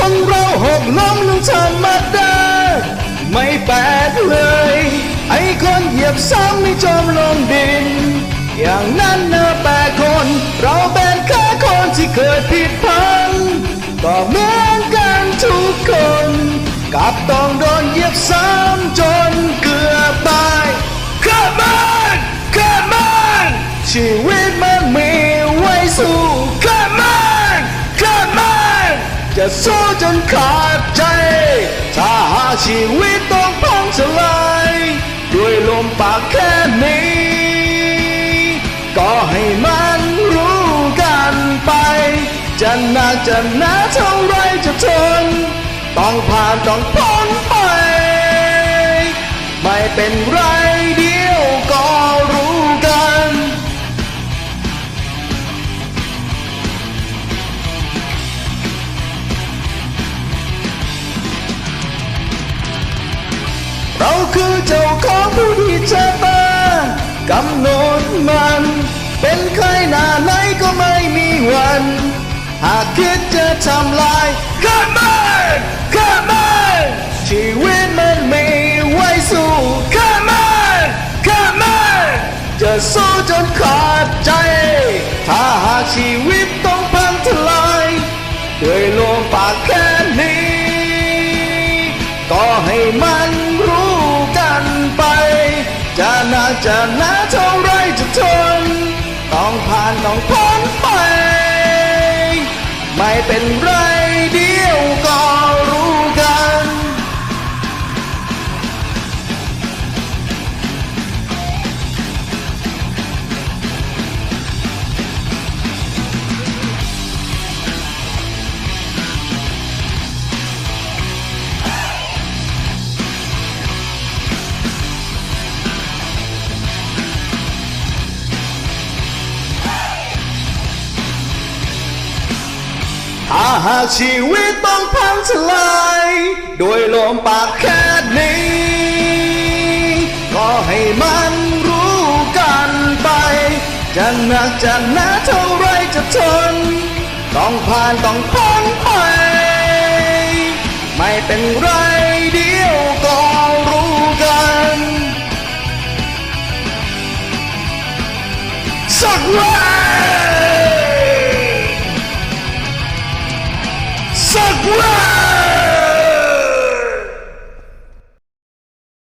คนเราหกล้มลงธรรมดาไม่แปลกเลย ไอ้คนเหยียบซ้ำไม่จมลงดิน อย่างนั้นนะแปลกคน เราเป็นแค่คนที่เคยผิดพังก็เหมือนกันทุกคนกับต้องโดนเหยียบซ้ำจนเกือบตาย Come on Come on ชีวิต สู้จนขาดใจ ถ้าหาชีวิตต้องพังทลาย ด้วยลมปากแค่นี้ ก็ให้มันรู้กันไป จะหนักจะหนาเท่าไรจะทน ต้องผ่านต้องพ้นไป ไม่เป็นไร คือเจ้าของผู้ที่จะมากำหนดมัน เป็นใครหน้าไหนก็ไม่มีวัน หากคิดจะทำลาย Come on Come on ชีวิตมันมีไว้สู้ Come on Come on จะสู้จนขาดใจ ถ้าหากชีวิตต้องพังทลายด้วยลมปากแค่นี้ ก็ให้มัน จะหนักจะหนาเท่าไรจะทน ต้องผ่านต้องพ้นไป ไม่เป็นไร หากชีวิตต้องพังทลายโดยลมปากแค่นี้ ก็ให้มันรู้กันไป จะหนักจะหนาเท่าไรจะทน ต้องผ่านต้องพ้นไป ไม่เป็นไร สักวัน